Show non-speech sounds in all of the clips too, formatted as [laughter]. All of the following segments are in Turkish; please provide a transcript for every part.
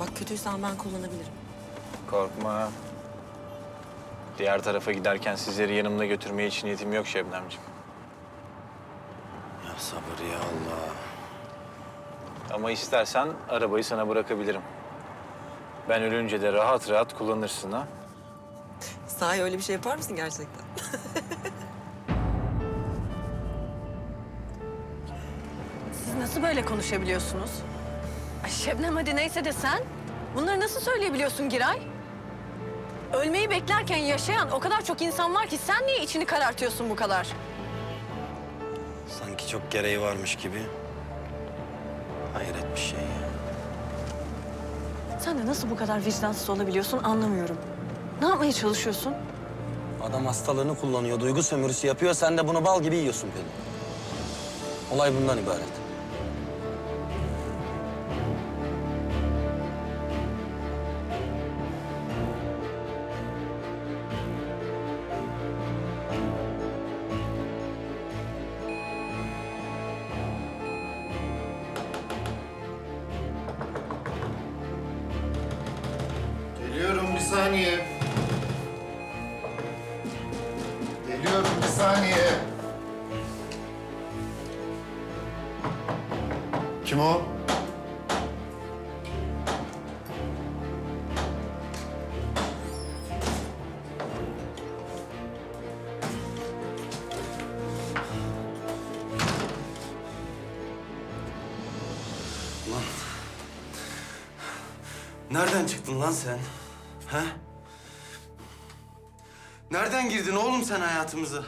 Bak kötüysen ben kullanabilirim. Korkma. Diğer tarafa giderken sizleri yanımda götürmeye hiç niyetim yok Şebnemciğim. Ya sabır ya Allah. Ama istersen arabayı sana bırakabilirim. Ben ölünce de rahat rahat kullanırsın ha. Sahi öyle bir şey yapar mısın gerçekten? [laughs] Siz nasıl böyle konuşabiliyorsunuz? Şebnem hadi neyse de sen. Bunları nasıl söyleyebiliyorsun Giray? Ölmeyi beklerken yaşayan o kadar çok insan var ki sen niye içini karartıyorsun bu kadar? Sanki çok gereği varmış gibi. Hayret bir şey ya. Sen de nasıl bu kadar vicdansız olabiliyorsun anlamıyorum. Ne yapmaya çalışıyorsun? Adam hastalığını kullanıyor, duygu sömürüsü yapıyor. Sen de bunu bal gibi yiyorsun Pelin. Olay bundan ibaret. Saniye. Geliyorum bir saniye. Kim o? Nereden çıktın lan sen? He? Nereden girdin oğlum sen hayatımıza?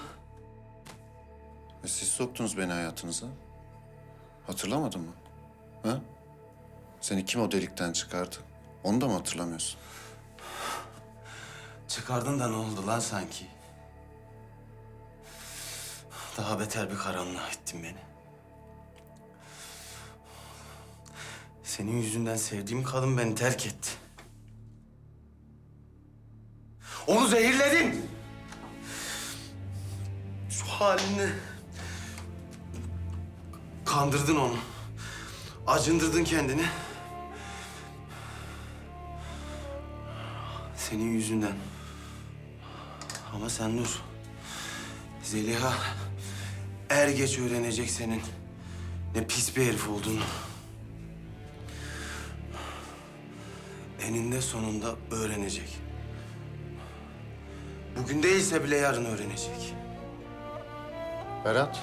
E, Siz soktunuz beni hayatınıza. Hatırlamadın mı? Ha? Seni kim o delikten çıkardı? Onu da mı hatırlamıyorsun? Çıkardın da ne oldu lan sanki? Daha beter bir karanlığa ettin beni. Senin yüzünden sevdiğim kadın beni terk etti. Onu zehirledin. Şu halinle kandırdın onu. Acındırdın kendini. Senin yüzünden. Ama sen dur. Zeliha er geç öğrenecek senin ne pis bir herif olduğunu. Eninde sonunda öğrenecek. Bugün değilse bile yarın öğrenecek. Berat.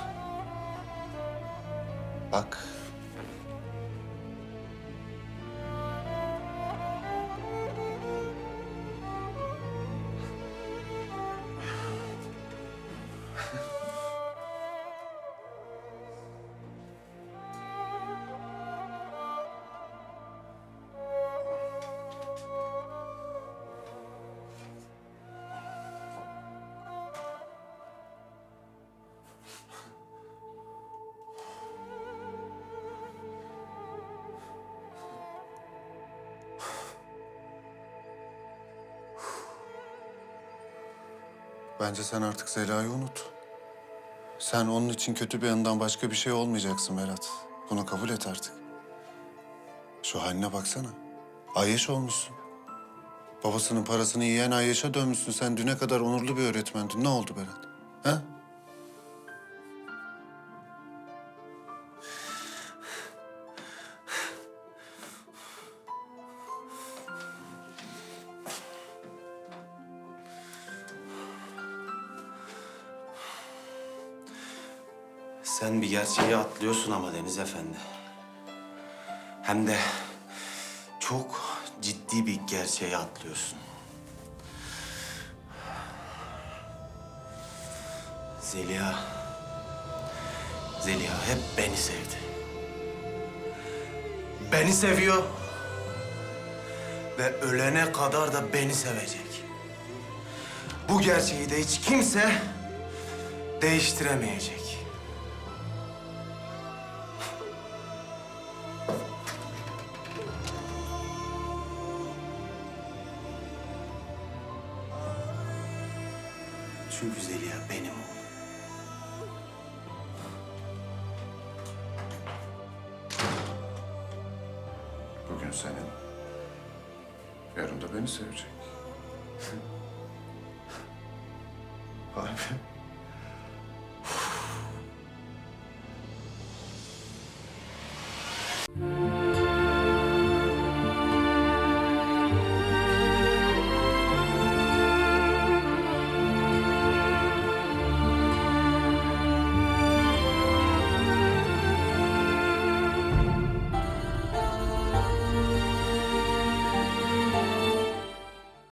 Bak. Bence sen artık Zeliha'yı unut. Sen onun için kötü bir yanından başka bir şey olmayacaksın Berat. Bunu kabul et artık. Şu haline baksana. Ayyaş olmuşsun. Babasının parasını yiyen Ayyaş'a dönmüşsün. Sen düne kadar onurlu bir öğretmendin. Ne oldu Berat? Ha? Sen bir gerçeği atlıyorsun ama Deniz Efendi. Hem de çok ciddi bir gerçeği atlıyorsun. Zeliha... Zeliha hep beni sevdi. Beni seviyor. Ve ölene kadar da beni sevecek. Bu gerçeği de hiç kimse değiştiremeyecek. Çünkü Zeliha benim oğlum. Bugün senin, Yarın da beni sevecek. Be.